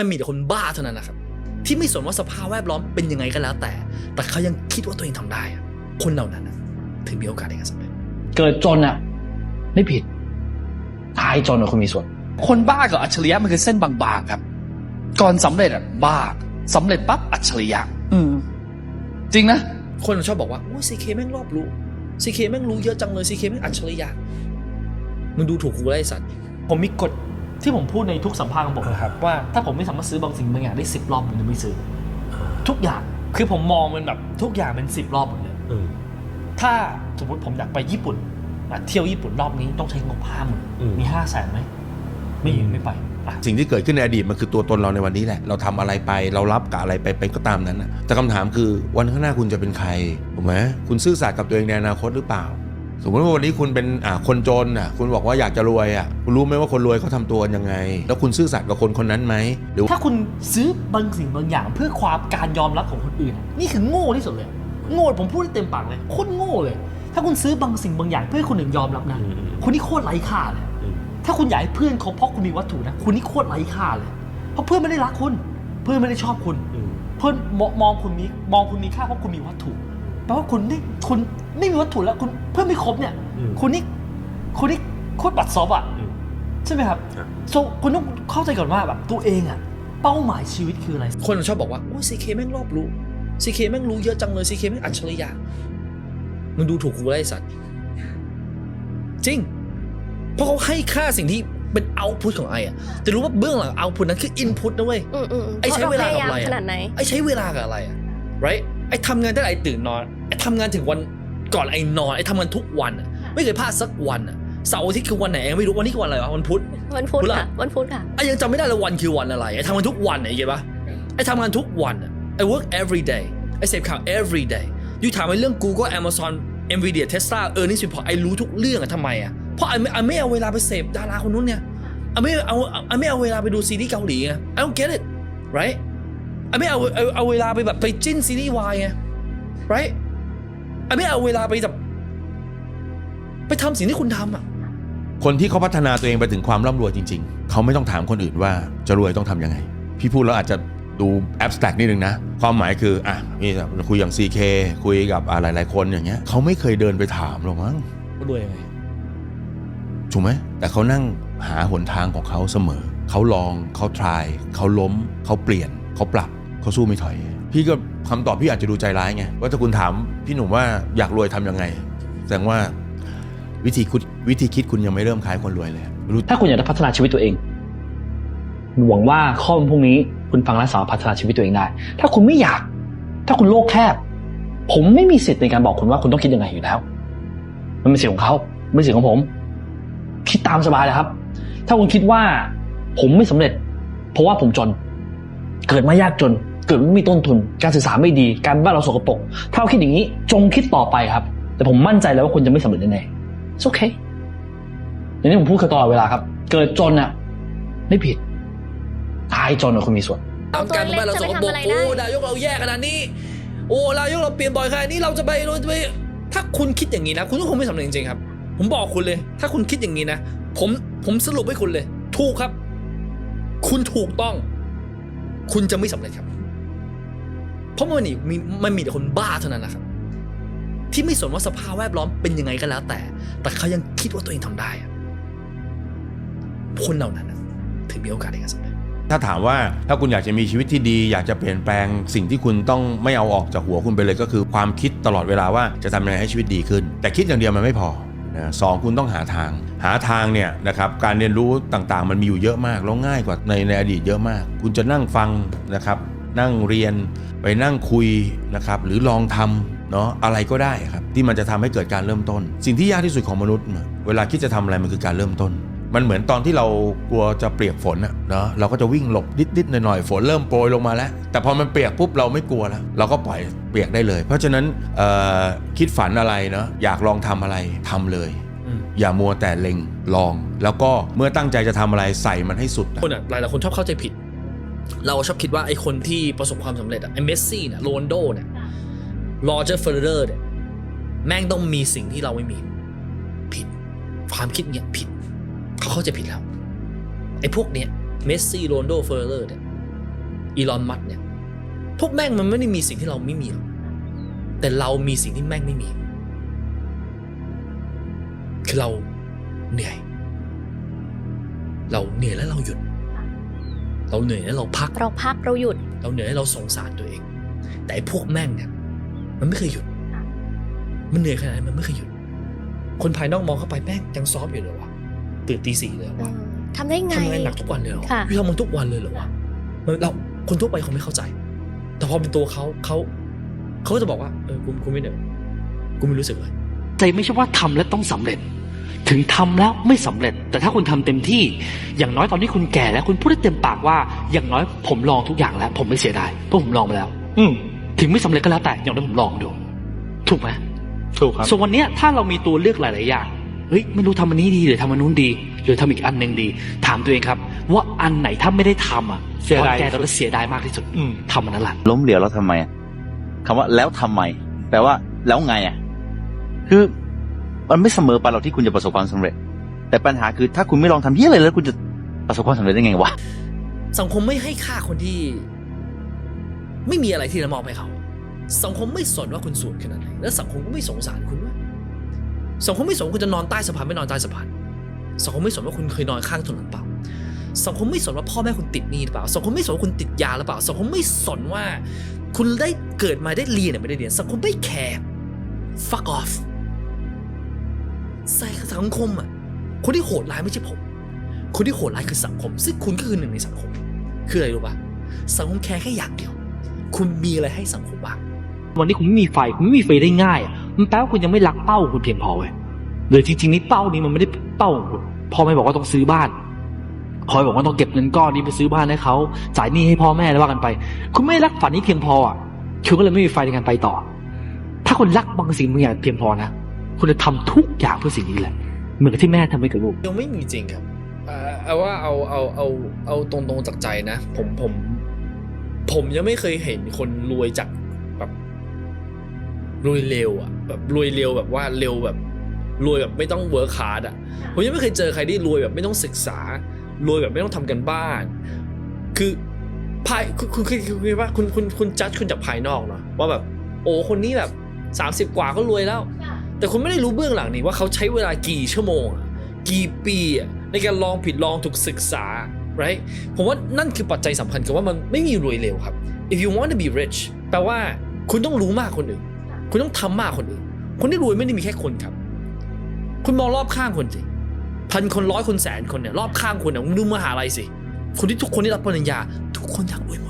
มันมีแต่คนบ้าเท่านั้นนะครับ ที่ไม่สนว่าสภาพแวดล้อมเป็นยังไงก็แล้วแต่ แต่เขายังคิดว่าตัวเองทำได้อะคนเหล่านั้นนะถึงมีโอกาสในการสำเร็จเกิดจนอะ ไม่ผิดตายจนอะคุณมีส่วน คนบ้ากับอัจฉริยะมันคือเส้นบางๆครับ ก่อนสำเร็จอะบ้าสำเร็จปั๊บอัจฉริยะ อืม จริงนะคนชอบบอกว่าโอ้ซีเคแม่งรอบรู้ซีเคแม่งรู้เยอะจังเลยซีเคแม่งอัจฉริยะมึงดูถูกกูแล้วไอ้สัตว์ผมมีกฎ ที่ผมพูดในทุกสัมภาษณ์ของผมนะครับ ว่าถ้าผมไม่สามารถซื้อบางสิ่งบางอย่างได้สิบรอบผมจะไม่ซื้อ ทุกอย่างคือผมมองมันแบบทุกอย่างเป็นสิบรอบหมดเลยอืมถ้าสมมติผมอยากไปญี่ปุ่นอะเที่ยวญี่ปุ่นรอบนี้ต้องใช้งบห้าหมื่นอืมมีห้าแสนไหมไม่มีไม่ไปอะสิ่งที่เกิดขึ้นในอดีตมันคือตัวตนเราในวันนี้แหละ เราทำอะไรไปเรารับกับอะไรไปเป็นก็ตามนั้นนะแต่คำถามคือวันข้างหน้าคุณจะเป็นใครถูกไหมคุณซื่อสัตย์กับตัวเองในอนาคตหรือเปล่า สมมติว่าวันนี้คุณเป็นอ่าคนจนอะคุณบอกว่าอยากจะรวยอะคุณรู้ไหมว่าคนรวยเขาทำตัวยังไง แล้วคุณซื่อสัตย์กับคนคนนั้นไหมหรือถ้าคุณซื้อบางสิ่งบางอย่าง เพื่อความการยอมรับของคนอื่นอะนี่คือโง่ที่สุดเลย โง่ผมพูดได้เต็มปากเลยโคตรโง่เลย ถ้าคุณซื้อบางสิ่งบางอย่างเพื่อให้คนอื่นยอมรับนะอืมอืมคุณนี่โคตรไร้ค่าเลยอืมถ้าคุณอยากให้เพื่อนเขาเพราะคุณมีวัตถุนะคุณนี่โคตรไร้ค่าเลยเพราะเพื่อนไม่ได้รักคุณ เพื่อนไม่ได้ชอบคุณอืมเพื่อนมองมองคุณมีมองคุณมีค่าเพราะคุณมีวัตถุแปลว่าคุณนี่คุณ ไม่มีวัตถุแล้วคุณเพื่อนไม่ครบเนี่ย อืม คุณนี่คุณนี่โคตรบัดซบอะ อืม ใช่ไหมครับครับ โซคุณต้องเข้าใจก่อนว่าแบบตัวเองอะ เป้าหมายชีวิตคืออะไร คนชอบบอกว่าโอ้ซีเคแม่งรอบรู้ซีเคแม่งรู้เยอะจังเลยซีเคแม่งอัจฉริยะมึงดูถูกกูแล้วไอ้สัตว์จริง เพราะเขาให้ค่าสิ่งที่เป็นเอาพุตของไออะแต่รู้ว่าเบื้องหลังเอาพุตนั้นคืออินพุตนะเว้ย อืมอืมไอ้ใช้เวลาพกับอะไรพยยมอะขนาดไหน ไอ้ใช้เวลากับอะไรอะ right ไอ้ทำงานตั้งแต่ไอ้ตื่นนอนไอ้ทำงานถึงวัน ก่อนไอ้นอนไอ้ทำงานทุกวันอะไม่เคยพลาดสักวันอะเสาร์อาทิตย์คือวันไหนเองไม่รู้วันนี้คือวันอะไรวะวันพุธ วันพุธพุธละค่ะ วันพุธค่ะไอ้ยังจำไม่ได้เลยวันคือวันอะไรไอ้ทำงานทุกวันอะไอ้เก็บปะไอ้ทำงานทุกวันอะไอ้ work every day ไอ้เสพข่าว every day ยูถามไอ้เรื่อง Google Amazon Nvidia Tesla Earnings Report ไอ้รู้ทุกเรื่องอะทำไมอะเพราะไอ้ไม่ไอ้ไม่เอาเวลาไปเสพดาราคนนู้นเนี่ยไอ้ไม่เอาไอ้ไม่เอาเวลาไปดูซีรีส์เกาหลีไง I don't get it right ไอ้ไม่เอาเอาเอาเวลาไปแบบไปจิ้นซีรีส์วายไง right ไอ้ไม่เอาเวลาไปแบบไปทำสิ่งที่คุณทำอะ คนที่เขาพัฒนาตัวเองไปถึงความร่ำรวยจริง ๆ เขาไม่ต้องถามคนอื่นว่าจะรวยต้องทำยังไง พี่พูดแล้วอาจจะดูแอบสแตรกนิดนึงนะ ความหมายคืออะนี่คุยอย่าง CK คุยกับอ่าหลายๆคนอย่างเงี้ยเขาไม่เคยเดินไปถามหรอกมั้งรวยยังไงถูกไหมแต่เขานั่งหาหนทางของเขาเสมอ เขาลองเขาทรายเขาล้ม เขาเปลี่ยน เขาปรับเขาสู้ไม่ถอย พี่ก็คำตอบพี่อาจจะดูใจร้ายไงว่าถ้าคุณถามพี่หนุ่มว่าอยากรวยทำยังไง แสดงว่าวิธีคิดวิธีคิดคุณยังไม่เริ่มคล้ายคนรวยเลยถ้าคุณอยากจะพัฒนาชีวิตตัวเองหวังว่าข้อมูลพวกนี้คุณฟังและสามารถพัฒนาชีวิตตัวเองได้ ถ้าคุณไม่อยาก ถ้าคุณโลกแคบ ผมไม่มีสิทธิ์ในการบอกคุณว่าคุณต้องคิดยังไงอยู่แล้ว มันเป็นสิทธิ์ของเขาไม่ใช่สิทธิ์ของผม คิดตามสบายเลยครับ ถ้าคุณคิดว่า ผมไม่สำเร็จ เพราะว่าผมจน เกิดมายากจน เกิดไม่มีต้นทุน การศึกษาไม่ดี การบ้านเราสกปรกถ้าเราคิดอย่างนี้ จงคิดต่อไปครับ แต่ผมมั่นใจเลยว่าคุณจะไม่สำเร็จแน่ๆ It's okay อย่างที่ผมพูดคือตลอดเวลาครับ เกิดจนอะไม่ผิด ตายจนอะคุณมีส่วนเอาตัวการเล็กบ้านเราสกปรกโอ้ได้นายกเราแย่ขนาดนี้ โอ้นายกเราเปลี่ยนบ่อยขนาดนี้เราจะไปเราจะไปถ้าคุณคิดอย่างนี้นะ คุณก็คงไม่สำเร็จจริงๆครับ ผมบอกคุณเลย ถ้าคุณคิดอย่างนี้นะ ผมผมสรุปให้คุณเลย ถูกครับ คุณถูกต้อง คุณจะไม่สำเร็จครับ ราะมันนี่มีมันมีแต่คนบ้าเท่านั้นนะครับที่ไม่สนว่าสภาพแวดล้อมเป็นยังไงก็แล้วแต่ แต่เขายังคิดว่าตัวเองทำได้คนเหล่านั้นถึงมีโอกาสในการสำเร็จถ้าถามว่าถ้าคุณอยากจะมีชีวิตที่ดี อยากจะเปลี่ยนแปลงสิ่งที่คุณต้องไม่เอาออกจากหัวคุณไปเลยก็คือความคิดตลอดเวลาว่าจะทำยังไงให้ชีวิตดีขึ้น แต่คิดอย่างเดียวมันไม่พอนะสองคุณต้องหาทาง หาทางเนี่ยนะครับการเรียนรู้ต่างๆ มันมีอยู่เยอะมากแล้วง่ายกว่าในในอดีตเยอะมาก คุณจะนั่งฟังนะครับ นั่งเรียน ไปนั่งคุยนะครับหรือลองทำเนาะอะไรก็ได้ครับที่มันจะทำให้เกิดการเริ่มต้น สิ่งที่ยากที่สุดของมนุษย์ เวลาคิดจะทำอะไรมันคือการเริ่มต้น มันเหมือนตอนที่เรากลัวจะเปียกฝนอะเนาะเราก็จะวิ่งหลบนิดๆหน่อยๆฝนเริ่มโปรยลงมาแล้ว แต่พอมันเปียกปุ๊บเราไม่กลัวแล้วเราก็ปล่อยเปียกได้เลย เพราะฉะนั้นเอ่อคิดฝันอะไรเนาะอยากลองทำอะไรทำเลยอืมอย่ามัวแต่เล็งลอง แล้วก็เมื่อตั้งใจจะทำอะไรใส่มันให้สุดอะคนอะหลายหลายๆคนชอบเข้าใจผิด เราชอบคิดว่าไอ้คนที่ประสบความสำเร็จอะไอ้เมสซี่เนี่ยโรนโดเนี่ยโรเจอร์เฟรเดอร์เนี่ยแม่งต้องมีสิ่งที่เราไม่มี ผิด ความคิดเนี่ยผิด เขาเข้าใจผิดแล้วไอ้พวกเนี้ยเมสซี่โรนโดเฟรเดอร์เนี่ยอีลอนมัสเนี่ยพวกแม่งมันไม่ได้มีสิ่งที่เราไม่มีหรอกแต่เรามีสิ่งที่แม่งไม่มี คือเราเหนื่อย เราเหนื่อยแล้วเราหยุด เราเหนื่อยแล้วเราพัก เราพักเราหยุด เราเหนื่อยแล้วเราสงสารตัวเอง แต่ไอ้พวกแม่งเนี่ยมันไม่เคยหยุด มันเหนื่อยขนาดไหนมันไม่เคยหยุด คนภายนอกมองเข้าไปแม่งยังซ้อมอยู่เลยวะตื่นตีสี่เลยเหรอวะทำได้ไงทำงานหนักทุกวันเลยเหรอค่ะพี่ทำมันทุกวันเลยเหรอวะมันเราคนทั่วไปเขาไม่เข้าใจ แต่พอเป็นตัวเขาเขาเขาก็จะบอกว่าเออกูกูไม่เหนื่อยกูไม่รู้สึกเลยใจไม่ใช่ว่าทำแล้วต้องสำเร็จ ถึงทำแล้วไม่สำเร็จ แต่ถ้าคุณทำเต็มที่ อย่างน้อยตอนนี้คุณแก่แล้ว คุณพูดได้เต็มปากว่า อย่างน้อยผมลองทุกอย่างแล้ว ผมไม่เสียดายเพราะผมลองมาแล้ว อืมถึงไม่สำเร็จก็แล้วแต่อย่างน้อยผมลองดู ถูกไหมถูกครับส่วนวันเนี้ยถ้าเรามีตัวเลือกหลาย ๆ อย่างเฮ้ยไม่รู้ทำอันนี้ดีหรือทำอันนู้นดี หรือทำอีกอันหนึ่งดี ถามตัวเองครับ ว่าอันไหนถ้าไม่ได้ทำอะเสียดายตอนแก่เราจะเสียดายมากที่สุดอืมทำมันนั่นแหละล้มเหลวแล้วทำไมอะคำว่าแล้วทำไมแปลว่าแล้วไงอะ คือ มันไม่เสมอไปหรอกที่คุณจะประสบความสำเร็จ แต่ปัญหาคือถ้าคุณไม่ลองทำเยี่ยอะไรแล้วคุณจะประสบความสำเร็จได้ไงวะสังคมไม่ให้ค่าคนที่ ไม่มีอะไรที่จะมอบให้เขา สังคมไม่สนว่าคุณสวยขนาดไหนและสังคมก็ไม่สงสารคุณด้วยสังคมไม่สนคุณจะนอนใต้สะพานไม่นอนใต้สะพานสังคมไม่สนว่าคุณเคยนอนข้างถนนหรือเปล่าสังคมไม่สนว่าพ่อแม่คุณติดหนี้หรือเปล่า สังคมไม่สนว่าคุณติดยาหรือเปล่า สังคมไม่สนว่า คุณได้เกิดมาได้เรียนหรือไม่ได้เรียน สังคมไม่แคร์ fuck off ใส่สังคมอะ คนที่โหดร้ายไม่ใช่ผม คนที่โหดร้ายคือสังคม ซึ่งคุณก็คือหนึ่งในสังคม คืออะไรรู้ปะสังคมแคร์แค่อย่างเดียว คุณมีอะไรให้สังคมบ้าง วันนี้คุณไม่มีไฟ คุณไม่มีไฟได้ง่ายอะมันแปลว่าคุณยังไม่รักเป้าคุณเพียงพอเว้ยหรือจริงๆนี่เป้านี้มันไม่ได้เป้าของคุณพ่อไม่บอกว่าต้องซื้อบ้านคอยบอกว่าต้องเก็บเงินก้อนนี้ไปซื้อบ้านให้เขาจ่ายหนี้ให้พ่อแม่แล้วว่ากันไป คุณไม่รักฝันนี้เพียงพออะคุณก็เลยไม่มีไฟในการไปต่อ ถ้าคุณรักบางสิ่งบางอย่างเพียงพอนะ คุณจะทำทุกอย่างเพื่อสิ่งนี้แหละ เหมือนกับที่แม่ทำให้กับลูกยังไม่มีจริงครับเอาว่าเอาเอาเอาเอาตรงๆจากใจนะ ผมผม ผมยังไม่เคยเห็นคนรวยจากแบบรวยเร็วอะแบบรวยเร็วแบบว่าเร็วแบบรวยแบบไม่ต้องเวิร์คฮาร์ดอะผมยังไม่เคยเจอใครที่รวยแบบไม่ต้องศึกษารวยแบบไม่ต้องทำกันบ้าน คือภายคุณคุณคุณคุณคุณว่าคุณคุณคุณจัดคุณจากภายนอกเนาะว่าแบบ โอ้คนนี้แบบสามสิบกว่าก็รวยแล้ว แต่คุณไม่ได้รู้เบื้องหลังนี่ว่าเขาใช้เวลากี่ชั่วโมง กี่ปีในการลองผิดลองถูกศึกษา right ผมว่านั่นคือปัจจัยสำคัญคือว่ามันไม่มีรวยเร็วครับ if you want to be rich แปลว่าคุณต้องรู้มากคนอื่น คุณต้องทำมากคนอื่น คนที่รวยไม่ได้มีแค่คนครับ คุณมองรอบข้างคนสิพันคนร้อยคนแสนคนเนี่ยรอบข้างคุณเนี่ยมึงดูมหาลัยสิ คนที่ทุกคนที่รับปริญญา ทุกคนอยากรวยหมด